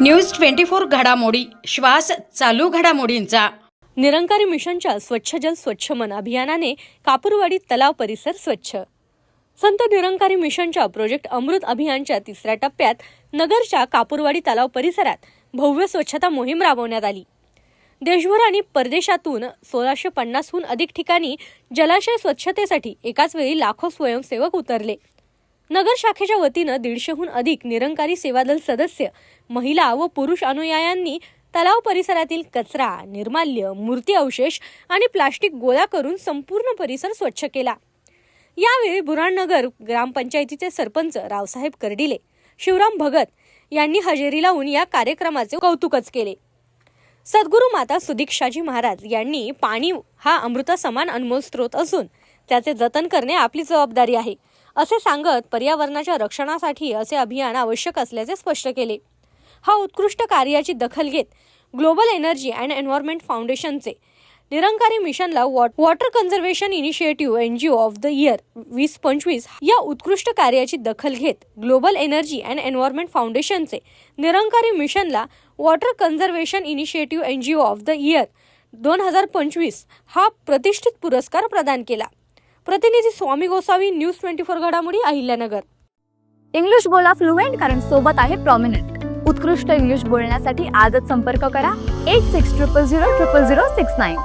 News twenty four घडामोडी श्वास चालू घडामोडींचा. निरंकारी मिशनच्या स्वच्छ जल स्वच्छ मन अभियानाने कापूरवाडी तलाव परिसर स्वच्छ. संत निरंकारी मिशनच्या प्रोजेक्ट अमृत अभियानच्या तिसऱ्या टप्प्यात नगरच्या कापूरवाडी तलाव परिसरात भव्य स्वच्छता मोहीम राबवण्यात आली. देशभर आणि परदेशातून सोळाशे पन्नासहून अधिक ठिकाणी जलाशय स्वच्छतेसाठी एकाच वेळी लाखो स्वयंसेवक उतरले. नगर शाखेच्या वतीनं दीडशेहून अधिक निरंकारी सेवा दल सदस्य महिला व पुरुष अनुयायांनी तलाव परिसरातील कचरा निर्माल्य मूर्ती अवशेष आणि प्लास्टिक गोळा करून संपूर्ण परिसर स्वच्छ केला. यावेळी बुराणनगर ग्रामपंचायतीचे सरपंच रावसाहेब कर्डिले शिवराम भगत यांनी हजेरी लावून या कार्यक्रमाचे कौतुकच केले. सद्गुरू माता सुदीक्षाजी महाराज यांनी पाणी हा अमृता समान अनमोल स्रोत असून त्याचे जतन करणे आपली जबाबदारी आहे. असे सांगत पर्यावरणाच्या रक्षणासाठी असे अभियान आवश्यक असल्याचे स्पष्ट केले. हा उत्कृष्ट कार्याची दखल घेत ग्लोबल एनर्जी अँड एन्व्हायरमेंट फाउंडेशनचे Nirankari मिशनला wa- water conservation initiative N G O of the year वीस पंचवीस या उत्कृष्ट कार्याची दखल घेत ग्लोबल एनर्जी अँड एन्व्हायरमेंट फाउंडेशनचे Nirankari मिशनला water conservation initiative N G O of the year दोन हजार पंचवीस हा प्रतिष्ठित पुरस्कार प्रदान केला. प्रतिनिधी Swami Gosavi news twenty four घडामोडी अहिल्यानगर. इंग्लिश बोला फ्लुएंट कारण सोबत आहे प्रॉमिनंट उत्कृष्ट इंग्लिश बोलण्यासाठी आजच संपर्क करा. Eight six triple zero triple zero six nine